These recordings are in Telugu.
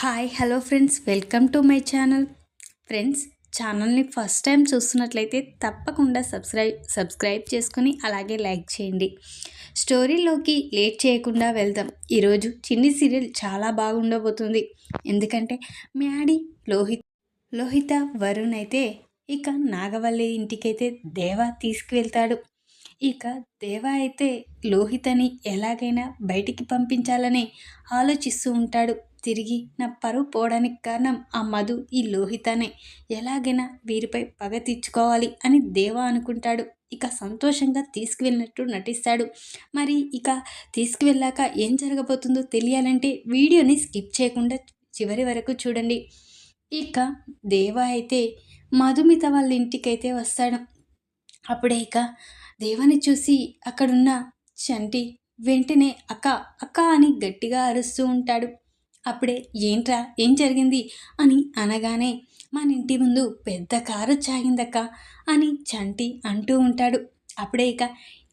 Hi hello friends. Welcome to my channel. Friends ఛానల్ని ఫస్ట్ టైం చూస్తున్నట్లయితే తప్పకుండా సబ్స్క్రైబ్ సబ్స్క్రైబ్ చేసుకుని అలాగే లైక్ చేయండి. స్టోరీలోకి లేట్ చేయకుండా వెళ్దాం. ఈరోజు చిన్ని సీరియల్ చాలా బాగుండబోతుంది. ఎందుకంటే మ్యాడీ లోహిత్ లోహిత వరుణ్ అయితే ఇక నాగవల్లి ఇంటికైతే దేవ తీసుకువెళ్తాడు. ఇక దేవ అయితే లోహితని ఎలాగైనా బయటికి పంపించాలని ఆలోచిస్తూ ఉంటాడు. తిరిగి నా పరువు పోవడానికి కారణం ఆ మధు ఈ లోహితనే. ఎలాగైనా వీరిపై పగ తీర్చుకోవాలి అని దేవా అనుకుంటాడు. ఇక సంతోషంగా తీసుకువెళ్ళినట్టు నటిస్తాడు. మరి ఇక తీసుకువెళ్ళాక ఏం జరగబోతుందో తెలియాలంటే వీడియోని స్కిప్ చేయకుండా చివరి వరకు చూడండి. ఇక దేవా అయితే మధుమిత వాళ్ళ ఇంటికైతే వస్తాడు. అప్పుడే ఇక దేవాన్ని చూసి అక్కడున్న చంటి వెంటనే అక్క అక్క అని గట్టిగా అరుస్తూ ఉంటాడు. అప్పుడే ఏంట్రా ఏం జరిగింది? అని అనగానే మన ఇంటి ముందు పెద్ద కారు చాగిందక్క అని చంటి అంటూ ఉంటాడు. అప్పుడే ఇక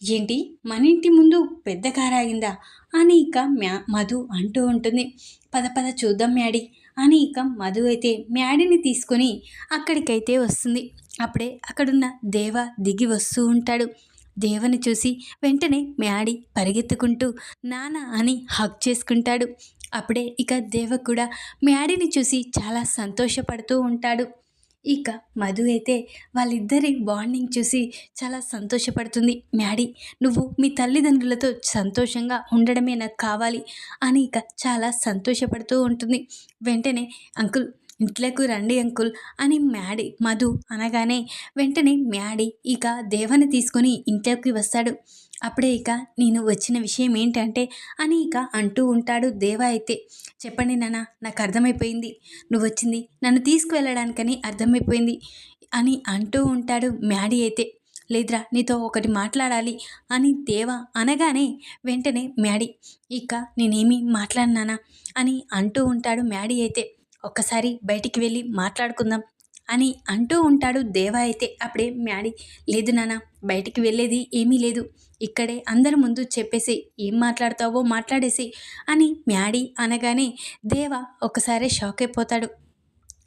ఏంటి మన ఇంటి ముందు పెద్ద కారు ఆగిందా? అని ఇక మ్యా మధు అంటూ ఉంటుంది. పద పద చూద్దాం మ్యాడీ అని ఇక మధు అయితే మ్యాడీని తీసుకొని అక్కడికైతే వస్తుంది. అప్పుడే అక్కడున్న దేవ దిగి వస్తూ ఉంటాడు. దేవని చూసి వెంటనే మ్యాడీ పరిగెత్తుకుంటూ నాన్న అని హక్ చేసుకుంటాడు. అప్పుడే ఇక దేవ కూడా మ్యాడీని చూసి చాలా సంతోషపడుతూ ఉంటాడు. ఇక మధు అయితే వాళ్ళిద్దరి బాండింగ్ చూసి చాలా సంతోషపడుతుంది. మ్యాడీ నువ్వు మీ తల్లిదండ్రులతో సంతోషంగా ఉండడమే నాకు కావాలి అని ఇక చాలా సంతోషపడుతూ ఉంటుంది. వెంటనే అంకుల్ ఇంట్లోకి రండి అంకుల్ అని మ్యాడీ మధు అనగానే వెంటనే మ్యాడీ ఇక దేవని తీసుకొని ఇంట్లోకి వస్తాడు. అప్పుడే ఇక నేను వచ్చిన విషయం ఏంటంటే అని ఇక అంటూ ఉంటాడు దేవ అయితే. చెప్పండి నాన్న నాకు అర్థమైపోయింది. నువ్వు వచ్చింది నన్ను తీసుకువెళ్ళడానికని అర్థమైపోయింది అని అంటూ ఉంటాడు మ్యాడీ అయితే. లేదురా నీతో ఒకటి మాట్లాడాలి అని దేవ అనగానే వెంటనే మ్యాడీ ఇక నేనేమి మాట్లాడినానా అని అంటూ ఉంటాడు మ్యాడీ అయితే. ఒక్కసారి బయటికి వెళ్ళి మాట్లాడుకుందాం అని అంటూ ఉంటాడు దేవా అయితే. అప్పుడే మ్యాడీ లేదు నాన్న బయటికి వెళ్ళేది ఏమీ లేదు. ఇక్కడే అందరి ముందు చెప్పేసి ఏం మాట్లాడతావో మాట్లాడేసి అని మ్యాడీ అనగానే దేవ ఒకసారి షాక్ అయిపోతాడు.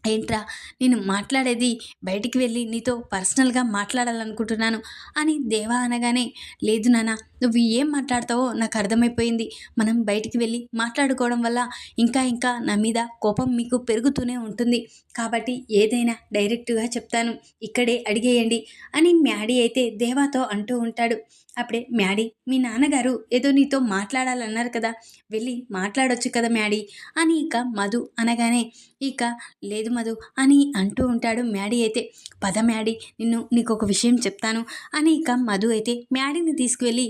ఏంట్రా నేను మాట్లాడేది బయటికి వెళ్ళి నీతో పర్సనల్గా మాట్లాడాలనుకుంటున్నాను అని దేవా అనగానే లేదు నాన్న నువ్వు ఏం మాట్లాడతావో నాకు అర్థమైపోయింది. మనం బయటికి వెళ్ళి మాట్లాడుకోవడం వల్ల ఇంకా ఇంకా నా మీద కోపం మీకు పెరుగుతూనే ఉంటుంది. కాబట్టి ఏదైనా డైరెక్ట్గా చెప్తాను. ఇక్కడే అడిగేయండి అని మ్యాడీ అయితే దేవాతో అంటూ ఉంటాడు. అప్పుడే మ్యాడీ మీ నాన్నగారు ఏదో నీతో మాట్లాడాలన్నారు కదా వెళ్ళి మాట్లాడొచ్చు కదా మ్యాడీ అని ఇక మధు అనగానే ఇక లేదు మధు అని అంటూ ఉంటాడు మ్యాడీ అయితే. పద మ్యాడీ నిన్ను నీకు ఒక విషయం చెప్తాను అని ఇక మధు అయితే మ్యాడీని తీసుకువెళ్ళి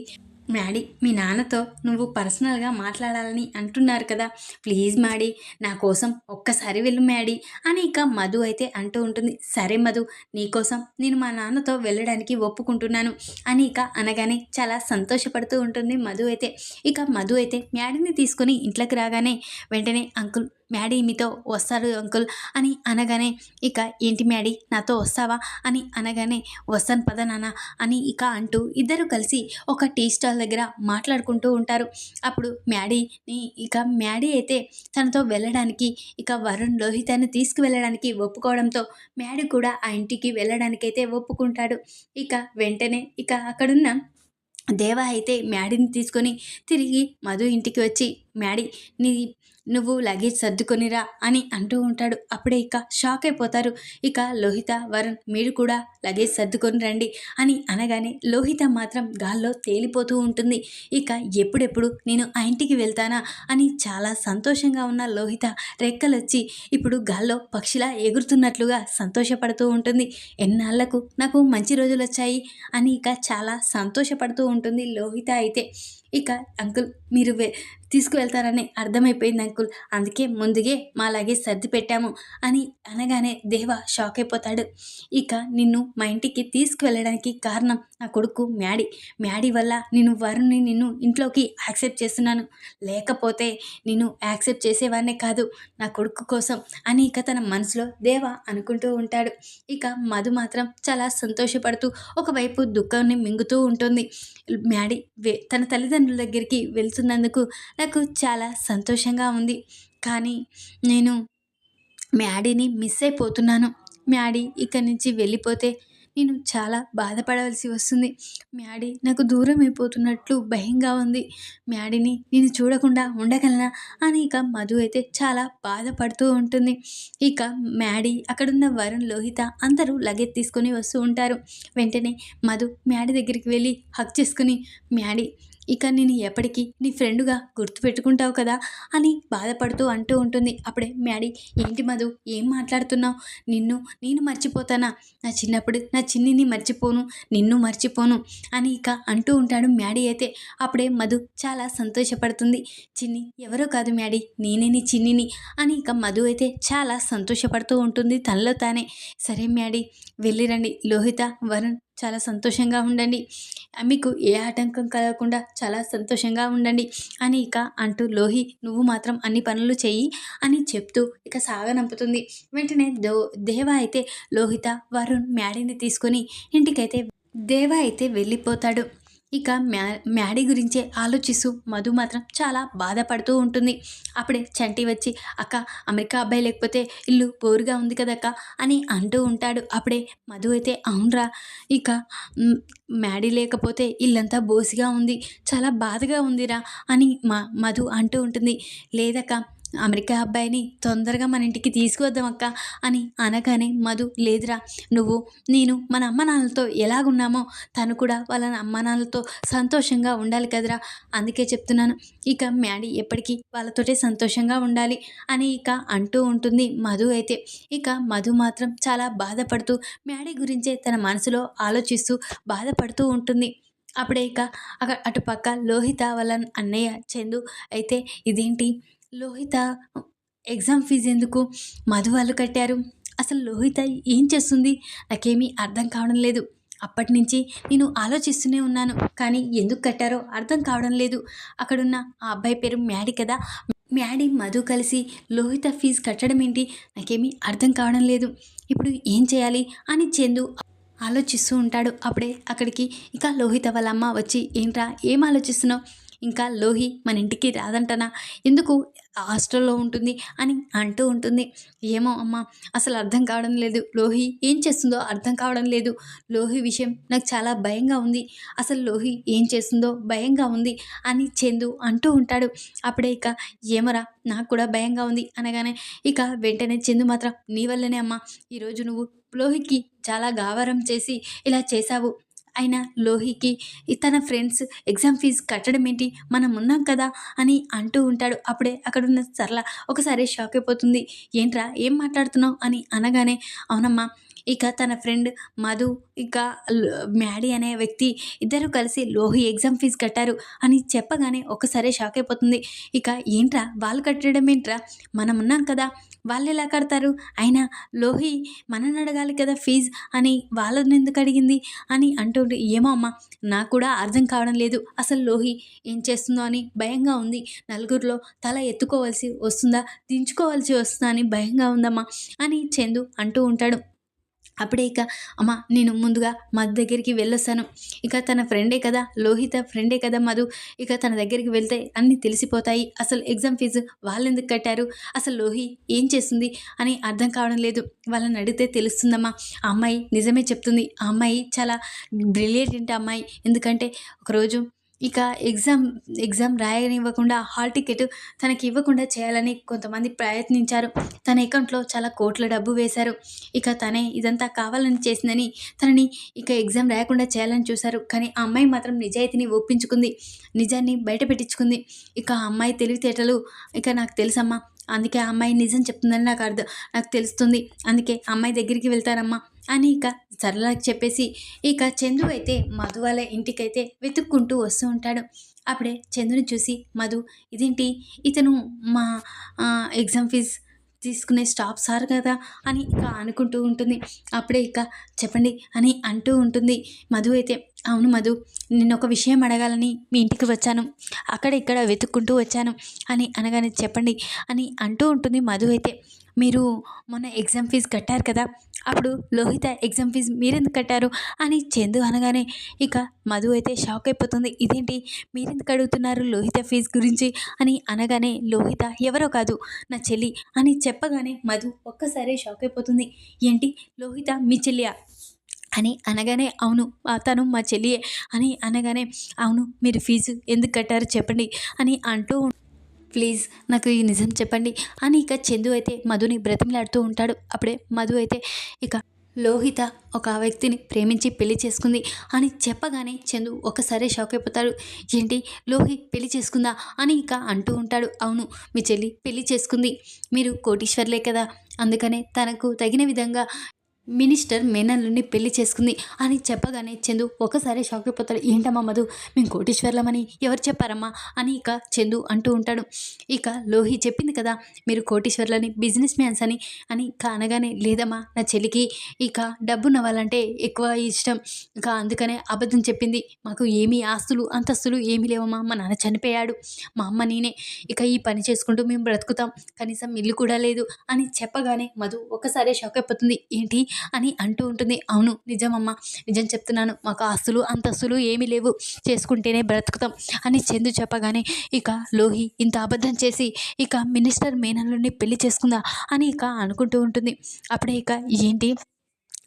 మ్యాడీ మీ నాన్నతో నువ్వు పర్సనల్గా మాట్లాడాలని అంటున్నారు కదా. ప్లీజ్ మ్యాడీ నా కోసం ఒక్కసారి వెళ్ళు మ్యాడీ అని ఇక మధు అయితే అంటూ ఉంటుంది. సరే మధు నీకోసం నేను మా నాన్నతో వెళ్ళడానికి ఒప్పుకుంటున్నాను అని ఇక అనగానే చాలా సంతోషపడుతూ ఉంటుంది మధు అయితే. ఇక మధు అయితే మ్యాడీని తీసుకొని ఇంట్లోకి రాగానే వెంటనే అంకుల్ మ్యాడీ మీతో వస్తారు అంకుల్ అని అనగానే ఇక ఏంటి మ్యాడీ నాతో వస్తావా? అని అనగానే వస్తాను పద నాన్న అని ఇక అంటూ ఇద్దరు కలిసి ఒక టీ స్టాల్ దగ్గర మాట్లాడుకుంటూ ఉంటారు. అప్పుడు మ్యాడీని ఇక మ్యాడీ అయితే తనతో వెళ్ళడానికి ఇక వరుణ్ లోహితాన్ని తీసుకువెళ్ళడానికి ఒప్పుకోవడంతో మ్యాడీ కూడా ఆ ఇంటికి వెళ్ళడానికైతే ఒప్పుకుంటాడు. ఇక వెంటనే ఇక అక్కడున్న దేవా అయితే మ్యాడీని తీసుకొని తిరిగి మధు ఇంటికి వచ్చి మ్యాడీ నీ నువ్వు లగేజ్ సర్దుకొనిరా అని అంటూ ఉంటాడు. అప్పుడే ఇక షాక్ అయిపోతారు. ఇక లోహిత వరుణ్ మీరు కూడా లగేజ్ సర్దుకొని రండి అని అనగానే లోహిత మాత్రం గాల్లో తేలిపోతూ ఉంటుంది. ఇక ఎప్పుడెప్పుడు నేను ఆ ఇంటికి వెళ్తానా అని చాలా సంతోషంగా ఉన్న లోహిత రెక్కలొచ్చి ఇప్పుడు గాల్లో పక్షిలా ఎగురుతున్నట్లుగా సంతోషపడుతూ ఉంటుంది. ఎన్నాళ్ళకు నాకు మంచి రోజులు వచ్చాయి అని ఇక చాలా సంతోషపడుతూ ఉంటుంది లోహిత అయితే. ఇక అంకుల్ మీరు తీసుకువెళ్తారని అర్థమైపోయింది అంకుల్. అందుకే ముందుగే మా లగేజ్ సర్ది పెట్టాము అని అనగానే దేవ షాక్ అయిపోతాడు ఇక నిన్ను మా ఇంటికి తీసుకువెళ్ళడానికి కారణం నా కొడుకు మ్యాడీ. మ్యాడీ వల్ల నేను వరుణ్ణి నిన్ను ఇంట్లోకి యాక్సెప్ట్ చేస్తున్నాను. లేకపోతే నేను యాక్సెప్ట్ చేసేవాడినే కాదు నా కొడుకు కోసం అని ఇక తన మనసులో దేవ అనుకుంటూ ఉంటాడు. ఇక మధు మాత్రం చాలా సంతోషపడుతూ ఒకవైపు దుఃఖాన్ని మింగుతూ ఉంటుంది. మ్యాడీ తన తల్లిదండ్రుల దగ్గరికి వెళ్తున్నందుకు నాకు చాలా సంతోషంగా ఉంది. కానీ నేను మ్యాడీని మిస్ అయిపోతున్నాను. మ్యాడీ ఇక్కడి నుంచి వెళ్ళిపోతే నేను చాలా బాధపడవలసి వస్తుంది. మ్యాడీ నాకు దూరం అయిపోతున్నట్లు భయంగా ఉంది. మ్యాడీని నేను చూడకుండా ఉండగలనా అని ఇక మధు అయితే చాలా బాధపడుతూ ఉంటుంది. ఇక మ్యాడీ అక్కడున్న వరుణ్ లోహిత అందరూ లగేజ్ తీసుకొని వస్తూ ఉంటారు. వెంటనే మధు మ్యాడీ దగ్గరికి వెళ్ళి హక్ చేసుకుని మ్యాడీ ఇక నేను ఎప్పటికీ నీ ఫ్రెండ్గా గుర్తుపెట్టుకుంటావు కదా అని బాధపడుతూ అంటూ ఉంటుంది. అప్పుడే మ్యాడీ ఏంటి మధు? ఏం మాట్లాడుతున్నావు? నిన్ను నేను మర్చిపోతానా? నా చిన్నప్పుడు నా చిన్నిని మర్చిపోను నిన్ను మర్చిపోను అని ఇక అంటూ ఉంటాడు మ్యాడీ అయితే. అప్పుడే మధు చాలా సంతోషపడుతుంది. చిన్ని ఎవరో కాదు మ్యాడీ నేనే నీ చిన్నిని అని ఇక మధు అయితే చాలా సంతోషపడుతూ ఉంటుంది తనలో తానే. సరే మ్యాడీ వెళ్ళిరండి లోహిత వరుణ్ చాలా సంతోషంగా ఉండండి. మీకు ఏ ఆటంకం కలగకుండా చాలా సంతోషంగా ఉండండి. అని ఇక అంటూ లోహి నువ్వు మాత్రం అన్ని పనులు చెయ్యి అని చెప్తూ ఇక సాగనంపుతుంది వెంటనే దో దేవ అయితే లోహిత వరుణ్ మ్యాడీని తీసుకొని ఇంటికైతే దేవ అయితే వెళ్ళిపోతాడు. ఇక మ్యా మ్యాడీ గురించే ఆలోచిస్తూ మధు మాత్రం చాలా బాధపడుతూ ఉంటుంది. అప్పుడే చంటి వచ్చి అక్క అమెరికా అబ్బాయి లేకపోతే ఇల్లు బోరుగా ఉంది కదక్క అని అంటూ ఉంటాడు. అప్పుడే మధు అయితే అవునరా ఇక మ్యాడీ లేకపోతే ఇల్లంతా బోసిగా ఉంది చాలా బాధగా ఉందిరా అని మా మధు అంటూ ఉంటుంది. లేదక్క అమెరికా అబ్బాయిని తొందరగా మన ఇంటికి తీసుకువద్దాం అక్క అని అనగానే మధు లేదురా నువ్వు నేను మన అమ్మ నాన్నలతో ఎలాగున్నామో తను కూడా వాళ్ళ అమ్మ నాన్నలతో సంతోషంగా ఉండాలి కదరా అందుకే చెప్తున్నాను. ఇక మ్యాడీ ఎప్పటికీ వాళ్ళతోటే సంతోషంగా ఉండాలి అని ఇక అంటూ ఉంటుంది మధు అయితే. ఇక మధు మాత్రం చాలా బాధపడుతూ మ్యాడీ గురించే తన మనసులో ఆలోచిస్తూ బాధపడుతూ ఉంటుంది. అప్పుడే ఇక అటుపక్క లోహిత వాళ్ళ అన్నయ్య చందు అయితే ఇదేంటి? లోహిత ఎగ్జామ్ ఫీజు ఎందుకు? మధు వాళ్ళు కట్టారు. అసలు లోహిత ఏం చేస్తుంది? నాకేమీ అర్థం కావడం లేదు. అప్పటి నుంచి నేను ఆలోచిస్తూనే ఉన్నాను. కానీ ఎందుకు కట్టారో అర్థం కావడం లేదు. అక్కడున్న ఆ అబ్బాయి పేరు మ్యాడీ కదా. మ్యాడీ మధు కలిసి లోహిత ఫీజు కట్టడం ఏంటి? నాకేమీ అర్థం కావడం లేదు. ఇప్పుడు ఏం చేయాలి? అని చందు ఆలోచిస్తూ ఉంటాడు. అప్పుడే అక్కడికి ఇక లోహిత వాళ్ళ అమ్మ వచ్చి ఏంట్రా? ఏం ఆలోచిస్తున్నావు? ఇంకా లోహి మన ఇంటికి రాదంటనా? ఎందుకు హాస్టల్లో ఉంటుంది అని అంటూ ఉంటుంది. ఏమో అమ్మ అసలు అర్థం కావడం లేదు. లోహి ఏం చేస్తుందో అర్థం కావడం లేదు. లోహి విషయం నాకు చాలా భయంగా ఉంది. అసలు లోహి ఏం చేస్తుందో భయంగా ఉంది అని చందు అంటూ ఉంటాడు. అప్పుడే ఇక ఏమరా నాకు కూడా భయంగా ఉంది అనగానే ఇక వెంటనే చందు మాత్రం నీ వల్లనే అమ్మ ఈరోజు నువ్వు లోహికి చాలా గావరం చేసి ఇలా చేశావు. అయినా లోహికి తన ఫ్రెండ్స్ ఎగ్జామ్ ఫీజు కట్టడం ఏంటి? మనం ఉన్నాం కదా అని అంటూ ఉంటాడు. అప్పుడే అక్కడున్న సరళ ఒకసారి షాక్ అయిపోతుంది. ఏంట్రా ఏం మాట్లాడుతున్నావు? అని అనగానే అవునమ్మా ఇక తన ఫ్రెండ్ మధు ఇక మ్యాడీ అనే వ్యక్తి ఇద్దరు కలిసి లోహి ఎగ్జామ్ ఫీజు కట్టారు అని చెప్పగానే ఒకసారి షాక్ అయిపోతుంది. ఇక ఏంట్రా వాళ్ళు కట్టడం ఏంట్రా? మనం ఉన్నాం కదా వాళ్ళు ఎలా కడతారు? అయినా లోహి మనని అడగాలి కదా ఫీజ్ అని వాళ్ళని ఎందుకు అడిగింది అని అంటూ ఏమో అమ్మ నాకు కూడా అర్థం కావడం లేదు. అసలు లోహి ఏం చేస్తుందో అని భయంగా ఉంది. నలుగురిలో తల ఎత్తుకోవాల్సి వస్తుందా? దించుకోవాల్సి వస్తుందా అని భయంగా ఉందమ్మా అని చందు అంటూ ఉంటాడు. అప్పుడే ఇక అమ్మ నేను ముందుగా మధు దగ్గరికి వెళ్ళొస్తాను. ఇక తన ఫ్రెండే కదా లోహిత ఫ్రెండే కదా మధు ఇక తన దగ్గరికి వెళ్తే అన్నీ తెలిసిపోతాయి. అసలు ఎగ్జామ్ ఫీజు వాళ్ళు ఎందుకు కట్టారు? అసలు లోహి ఏం చేస్తుంది అని అర్థం కావడం లేదు. వాళ్ళని అడిగితే తెలుస్తుందమ్మా. ఆ అమ్మాయి నిజమే చెప్తుంది. ఆ అమ్మాయి చాలా బ్రిలియంట్ అమ్మాయి. ఎందుకంటే ఒకరోజు ఇక ఎగ్జామ్ ఎగ్జామ్ రాయనివ్వకుండా హాల్ టికెట్ తనకి ఇవ్వకుండా చేయాలని కొంతమంది ప్రయత్నించారు. తన అకౌంట్లో చాలా కోట్ల డబ్బు వేశారు. ఇక తనే ఇదంతా కావాలని చేసిందని తనని ఇక ఎగ్జామ్ రాయకుండా చేయాలని చూశారు. కానీ ఆ అమ్మాయి మాత్రం నిజాయితీని ఒప్పించుకుంది. నిజాన్ని బయట పెట్టించుకుంది ఇక ఆ అమ్మాయి తెలివితేటలు ఇక నాకు తెలుసమ్మా. అందుకే ఆ అమ్మాయి నిజం చెప్తుందని నాకు అర్థం నాకు తెలుస్తుంది. అందుకే అమ్మాయి దగ్గరికి వెళ్తారమ్మా అని ఇక సరళకి చెప్పేసి ఇక చందు అయితే మధు వాళ్ళ ఇంటికైతే వెతుక్కుంటూ వస్తూ ఉంటాడు. అప్పుడే చందుని చూసి మధు ఇదేంటి? ఇతను మా ఎగ్జామ్ ఫీజ్ తీసుకునే స్టాప్ సార్ కదా అని ఇక అనుకుంటూ ఉంటుంది. అప్పుడే ఇక చెప్పండి అని అంటూ ఉంటుంది. మధు అయితే అవును మధు నిన్న ఒక విషయం అడగాలని మీ ఇంటికి వచ్చాను. అక్కడ ఇక్కడ వెతుక్కుంటూ వచ్చాను అని అనగానే చెప్పండి అని అంటూ ఉంటుంది మధు అయితే. మీరు మొన్న ఎగ్జామ్ ఫీజు కట్టారు కదా అప్పుడు లోహిత ఎగ్జామ్ ఫీజు మీరెందుకు కట్టారు అని చందు అనగానే ఇక మధు అయితే షాక్ అయిపోతుంది. ఇదేంటి? మీరెందుకు అడుగుతున్నారు లోహిత ఫీజు గురించి అని అనగానే లోహిత ఎవరో కాదు నా చెల్లి అని చెప్పగానే మధు ఒక్కసారి షాక్ అయిపోతుంది. ఏంటి? లోహిత మీ చెల్లియా? అని అనగానే అవును తను మా చెల్లియే అని అనగానే అవును మీరు ఫీజు ఎందుకు కట్టారు చెప్పండి అని అంటూ ప్లీజ్ నాకు ఈ నిజం చెప్పండి అని ఇక చందు అయితే మధుని బ్రతిమలాడుతూ ఉంటాడు. అప్పుడే మధు అయితే ఇక లోహిత ఒక వ్యక్తిని ప్రేమించి పెళ్ళి చేసుకుంది అని చెప్పగానే చందు ఒకసారి షాక్ అయిపోతాడు. ఏంటి లోహి పెళ్ళి చేసుకుందా? అని ఇక అంటూ ఉంటాడు. అవును మీ చెల్లి పెళ్ళి చేసుకుంది. మీరు కోటీశ్వర్లే కదా. అందుకనే తనకు తగిన విధంగా మినిస్టర్ మేనల్లుని పెళ్ళి చేసుకుంది అని చెప్పగానే చందు ఒకసారి షాక్ అయిపోతాడు ఏంటమ్మా మధు మేము కోటీశ్వర్లమని ఎవరు చెప్పారమ్మా? అని ఇక చందు అంటూ ఉంటాడు. ఇక లోహి చెప్పింది కదా మీరు కోటీశ్వర్లని బిజినెస్ మ్యాన్స్ అని అని ఇక అనగానే లేదమ్మా నా చెల్లికి ఇక డబ్బు నవ్వాలంటే ఎక్కువ ఇష్టం. ఇంకా అందుకనే అబద్ధం చెప్పింది. మాకు ఏమీ ఆస్తులు అంతస్తులు ఏమీ లేవమ్మా మా నాన్న చనిపోయాడు మా అమ్మ నేనే. ఇక ఈ పని చేసుకుంటూ మేము బ్రతుకుతాం కనీసం ఇల్లు కూడా లేదు అని చెప్పగానే మధు ఒకసారి షాక్ అయిపోతుంది. ఏంటి అని అంటూ ఉంటుంది. అవును నిజమమ్మా. నిజం చెప్తున్నాను. మాకు ఆస్తులు అంతస్తులు ఏమీ లేవు. చేసుకుంటేనే బ్రతుకుతాం అని చందు చెప్పగానే ఇక లోహి ఇంత అబద్ధం చేసి ఇక మినిస్టర్ మేనల్లుని పెళ్ళి చేసుకుందా? అని ఇక అనుకుంటూ ఉంటుంది. అప్పుడే ఇక ఏంటి?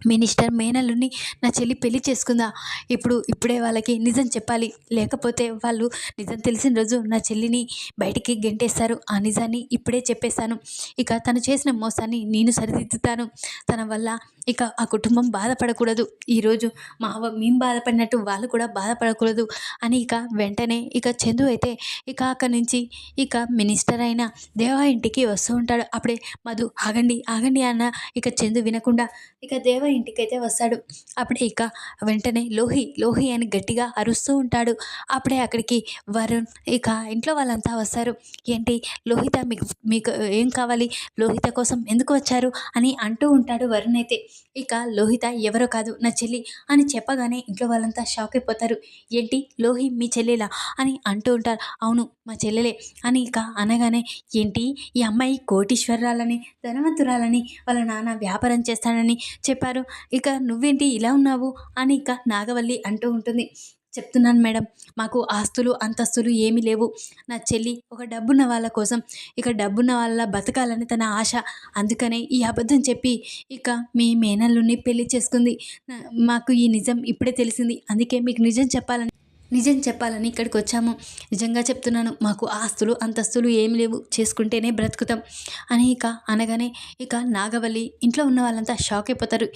మినిస్టర్ మేనల్లుని నా చెల్లి పెళ్ళి చేసుకుందా? ఇప్పుడు ఇప్పుడే వాళ్ళకి నిజం చెప్పాలి. లేకపోతే వాళ్ళు నిజం తెలిసిన రోజు నా చెల్లిని బయటికి గెంటేస్తారు. ఆ నిజాన్ని ఇప్పుడే చెప్పేశాను ఇక తను చేసిన మోసాన్ని నేను సరిదిద్దుతాను. తన వల్ల ఇక ఆ కుటుంబం బాధపడకూడదు. ఈరోజు మా మేము బాధపడినట్టు వాళ్ళు కూడా బాధపడకూడదు అని ఇక వెంటనే ఇక చందు అయితే ఇక అక్కడి నుంచి ఇక మినిస్టర్ అయిన దేవా ఇంటికి వస్తూ ఉంటాడు. అప్పుడే మధు ఆగండి ఆగండి అన్న. ఇక చందు వినకుండా ఇక దేవ ఇంటికైతే వస్తాడు. అప్పుడే ఇక వెంటనే లోహి లోహి అని గట్టిగా అరుస్తూ ఉంటాడు. అప్పుడే అక్కడికి వరుణ్ ఇక ఇంట్లో వాళ్ళంతా వస్తారు. ఏంటి లోహిత మీకు మీకు ఏం కావాలి? లోహిత కోసం ఎందుకు వచ్చారు? అని అంటూ ఉంటాడు వరుణ్ అయితే. ఇక లోహిత ఎవరో కాదు నా చెల్లి అని చెప్పగానే ఇంట్లో వాళ్ళంతా షాక్ అయిపోతారు. ఏంటి లోహి మీ చెల్లెలా? అని అంటూ ఉంటారు. అవును మా చెల్లెలే అని ఇక అనగానే ఏంటి ఈ అమ్మాయి కోటీశ్వరాలని ధనవంతురాలని వాళ్ళ నాన్న వ్యాపారం చేస్తానని చెప్పారు. ఇక నువ్వేంటి ఇలా ఉన్నావు? అని ఇక నాగవల్లి అంటూ ఉంటుంది. చెప్తున్నాను మేడం మాకు ఆస్తులు అంతస్తులు ఏమీ లేవు. నా చెల్లి ఒక డబ్బున్న వాళ్ళ కోసం ఇక డబ్బున్న వాళ్ళ బతకాలని తన ఆశ. అందుకనే ఈ అబద్ధం చెప్పి ఇక మీ మేనల్లుని పెళ్ళి చేసుకుంది. మాకు ఈ నిజం ఇప్పుడే తెలిసింది. అందుకే మీకు నిజం చెప్పాలని నిజం చెప్పాలని ఇక్కడికి వచ్చాము. నిజంగా చెప్తున్నాను మాకు ఆస్తులు అంతస్తులు ఏమి లేవు. చేసుకుంటేనే బ్రతుకుతాం. అని ఇక అనగానే ఇక నాగవల్లి ఇంట్లో ఉన్న వాళ్ళంతా షాక్ అయిపోతారు.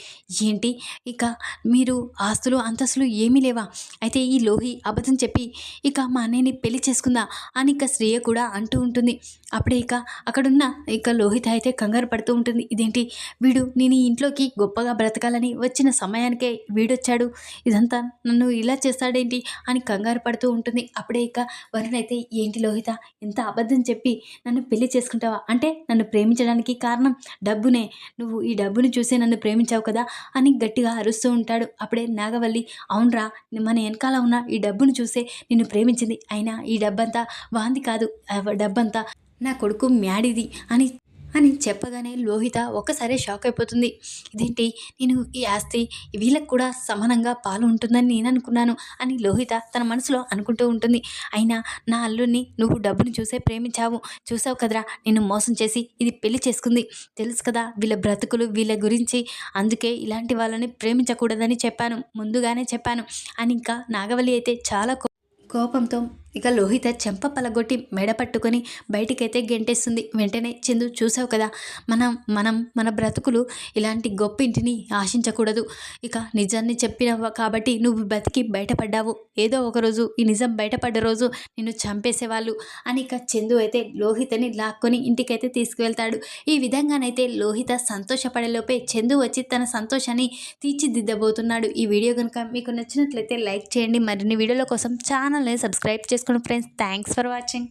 ఏంటి? ఇక మీరు ఆస్తులు అంతస్తులు ఏమీ లేవా? అయితే ఈ లోహి అబద్ధం చెప్పి ఇక మా అన్నయ్యని పెళ్ళి చేసుకుందా? అని ఇక శ్రేయ కూడా అంటూ ఉంటుంది. అప్పుడే ఇక అక్కడున్న ఇక లోహిత అయితే కంగారు పడుతూ ఉంటుంది. ఇదేంటి? వీడు నేను ఇంట్లోకి గొప్పగా బ్రతకాలని వచ్చిన సమయానికే వీడొచ్చాడు. ఇదంతా నన్ను ఇలా చేస్తాడేంటి? అని కంగారు పడుతూ ఉంటుంది. అప్పుడే ఇక వరుణ్ అయితే ఏంటి లోహిత? ఎంత అబద్ధం చెప్పి నన్ను పెళ్ళి చేసుకుంటావా? అంటే నన్ను ప్రేమించడానికి కారణం డబ్బునే. నువ్వు ఈ డబ్బుని చూసే నన్ను ప్రేమించావు కదా? అని గట్టిగా అరుస్తూ ఉంటాడు. అప్పుడే నాగవల్లి అవునరా మన వెనకాల ఉన్న ఈ డబ్బును చూసే నిన్ను ప్రేమించింది. అయినా ఈ డబ్బంతా వాంది కాదు. డబ్బంతా నా కొడుకు మ్యాడిది అని అని చెప్పగానే లోహిత ఒక్కసారి షాక్ అయిపోతుంది. ఇదేంటి? నేను ఈ ఆస్తి వీళ్ళకు కూడా సమానంగా పాలు ఉంటుందని నేను అనుకున్నాను అని లోహిత తన మనసులో అనుకుంటూ ఉంటుంది. అయినా నా అల్లుడిని నువ్వు డబ్బుని చూసే ప్రేమించావు. చూసావు కదరా? నిన్ను మోసం చేసి ఇది పెళ్ళి చేసుకుంది. తెలుసు కదా వీళ్ళ బ్రతుకులు వీళ్ళ గురించి. అందుకే ఇలాంటి వాళ్ళని ప్రేమించకూడదని చెప్పాను. ముందుగానే చెప్పాను. అని ఇంకా నాగవల్లి అయితే చాలా కోపంతో ఇక లోహిత చెంప పలగొట్టి మెడ పట్టుకొని బయటికైతే గెంటేస్తుంది. వెంటనే చందు చూసావు కదా మనం మనం మన బ్రతుకులు ఇలాంటి గొప్ప ఇంటిని ఆశించకూడదు. ఇక నిజాన్ని చెప్పినవ కాబట్టి నువ్వు బతికి బయటపడ్డావు. ఏదో ఒక రోజు ఈ నిజం బయటపడ్డ రోజు నిన్ను చంపేసేవాళ్ళు అని ఇక చందు అయితే లోహితని లాక్కొని ఇంటికైతే తీసుకువెళ్తాడు. ఈ విధంగానైతే లోహిత సంతోషపడేలోపే చందు వచ్చి తన సంతోషాన్ని తీర్చిదిద్దబోతున్నాడు. ఈ వీడియో కనుక మీకు నచ్చినట్లయితే లైక్ చేయండి. మరిన్ని వీడియోల కోసం ఛానల్ని సబ్స్క్రైబ్ చేసుకోండి ఫ్రెండ్స్ థ్యాంక్స్ ఫర్ వాచింగ్